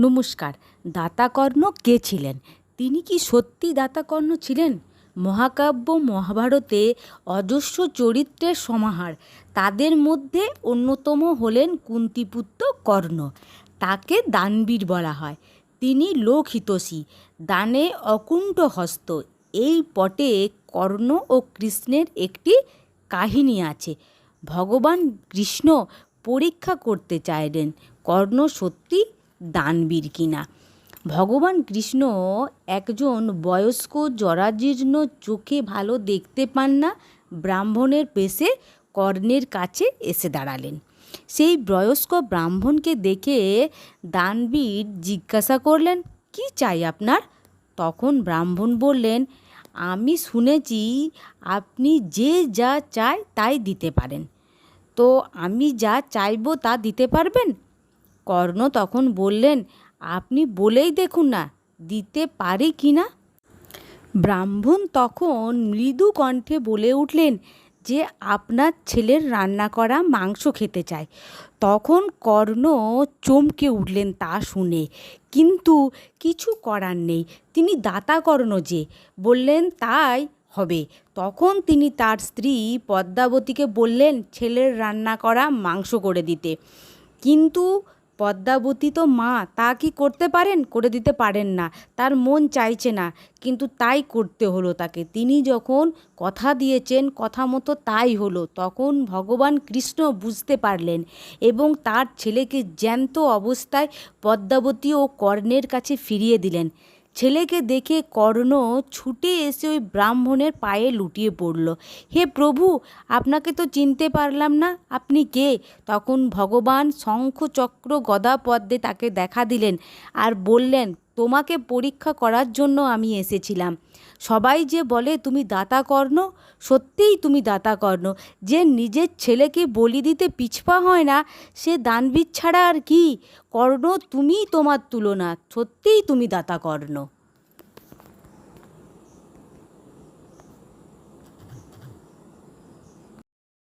নমস্কার, দাতাকর্ণ কে ছিলেন? তিনি কি সত্যি দাতাকর্ণ ছিলেন? মহাকাব্য মহাভারতে অজস্র চরিত্রের সমাহার। তাদের মধ্যে অন্যতম হলেন কুন্তিপুত্র কর্ণ। তাকে দানবীর বলা হয়। তিনি লোকহিতৈষী, দানে অকুণ্ঠ হস্ত। এই পটে কর্ণ ও কৃষ্ণের একটি কাহিনী আছে। ভগবান কৃষ্ণ পরীক্ষা করতে চাইলেন, কর্ণ সত্যি দানবীর কিনা। ভগবান কৃষ্ণ একজন বয়স্ক জরাজীর্ণ চোখে ভালো দেখতে পান না, ব্রাহ্মণের পেশে কর্ণের কাছে এসে দাঁড়ালেন। সেই বয়স্ক ব্রাহ্মণকে দেখে দানবীর জিজ্ঞাসা করলেন, কি চাই আপনার? তখন ব্রাহ্মণ বললেন, আমি শুনেছি আপনি যে যা চায় তাই দিতে পারেন। তো আমি যা চাইব তা দিতে পারবেন? কর্ণ তখন বললেন, আপনি বলেই দেখুন না, দিতে পারি কি না? ব্রাহ্মণ তখন মৃদু কণ্ঠে বলে উঠলেন যে, আপনার ছেলের রান্না করা মাংস খেতে চায় তখন কর্ণ চমকে উঠলেন তা শুনে। কিন্তু কিছু করার নেই, তিনি দাতা কর্ণ যে, বললেন তাই হবে। তখন তিনি তার স্ত্রী পদ্মাবতীকে বললেন, ছেলের রান্না করা মাংস করে দিতে। কিন্তু পদ্মাবতী তো মা তা কি করতে পারেন? করে দিতে পারেন না। তার মন চাইছে না। কিন্তু তাই করতে হলো তাকে। তিনি যখন কথা দিয়েছেন, কথা মতো তাই হলো। তখন ভগবান কৃষ্ণ বুঝতে পারলেন এবং তার ছেলেকে জ্যান্ত অবস্থায় পদ্মাবতী ও কর্ণের কাছে ফিরিয়ে দিলেন। ছেলেকে দেখে কর্ণ ছুটে এসে ওই ব্রাহ্মণের পায়ে লুটিয়ে পড়ল। হে প্রভু, আপনাকে তো চিনতে পারলাম না, আপনি কে? তখন ভগবান শঙ্খ চক্র গদা পদ্মে তাকে দেখা দিলেন আর বললেন তোমাকে পরীক্ষা করার জন্য আমি এসেছিলাম। সবাই যে বলে, তুমি দাতা কর্ণ? সত্যিই তুমি দাতা কর্ণ। যে নিজের ছেলেকে বলি দিতে পিছপা হয় না, সে দানবীর ছাড়া আর কি? কর্ণ তুমিই তোমার তুলনা। সত্যিই তুমি দাতা কর্ণ।